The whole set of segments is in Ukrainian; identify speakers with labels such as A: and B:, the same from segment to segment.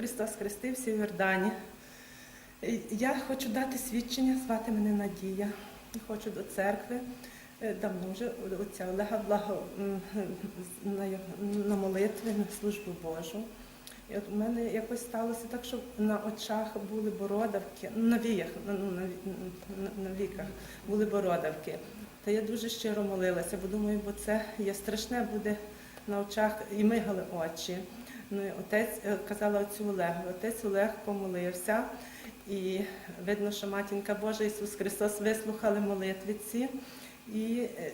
A: Христос хрестився в Йордані. Я хочу дати свідчення, звати мене Надія. Хочу до церкви. Е, Давно вже отця Олега Благо на, молитви, на службу Божу. І от у мене якось сталося так, що на очах були бородавки, на віях, ну, на, на віках були бородавки. Та я дуже щиро молилася, бо думаю, бо це є страшне буде на очах і мигали очі. Ну, і отець е, казала отцю Олегу, отець Олег помолився, і видно, що матінка Божа Ісус Христос вислухали молитви ці, і е,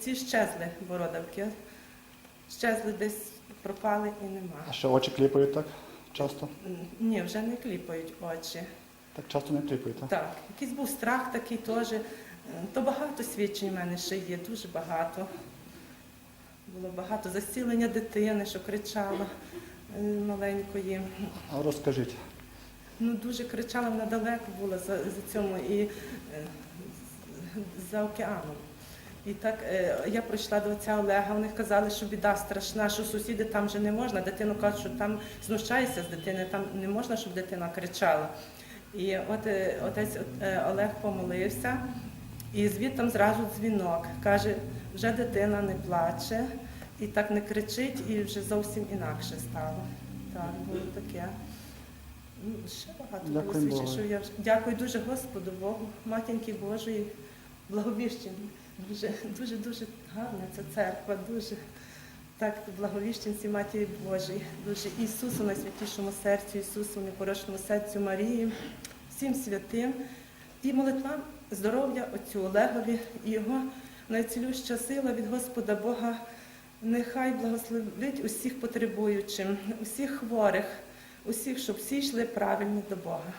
A: ці щезли бородавки. Щезли десь пропали і нема.
B: А ще очі кліпають так часто?
A: Ні, вже не кліпають очі.
B: Так часто не кліпають, так?
A: Так, якийсь був страх такий теж. Е, То багато свідчень в мене ще є, дуже багато. Було багато засілення дитини, що кричала е, маленької.
B: А розкажіть.
A: Ну, дуже кричала, вона далеко була за, за цьому і е, за океаном. І так е, я прийшла до отця Олега, вони казали, що біда страшна, що сусіди там вже не можна. Дитину кажуть, що там знущається з дитини, там не можна, щоб дитина кричала. І от отець Олег помолився, і звідти зразу дзвінок. Каже, вже дитина не плаче і так не кричить, і вже зовсім інакше стало. Так, було таке. Ну, ще багато
B: Дякую
A: свідчень,
B: Богу.
A: що я вже дякую дуже Господу Богу, матінки Божої, благовіщення. Дуже, дуже, дуже гарна ця церква, дуже так, благовіщенці Матері Божої, дуже Ісусу найсвятішому серцю, Ісусу непорочному серцю Марії, всім святим і молитвам здоров'я Отцю Олегові і його найцілюща сила від Господа Бога. Нехай благословить усіх потребуючих, усіх хворих, усіх, щоб всі йшли правильно до Бога.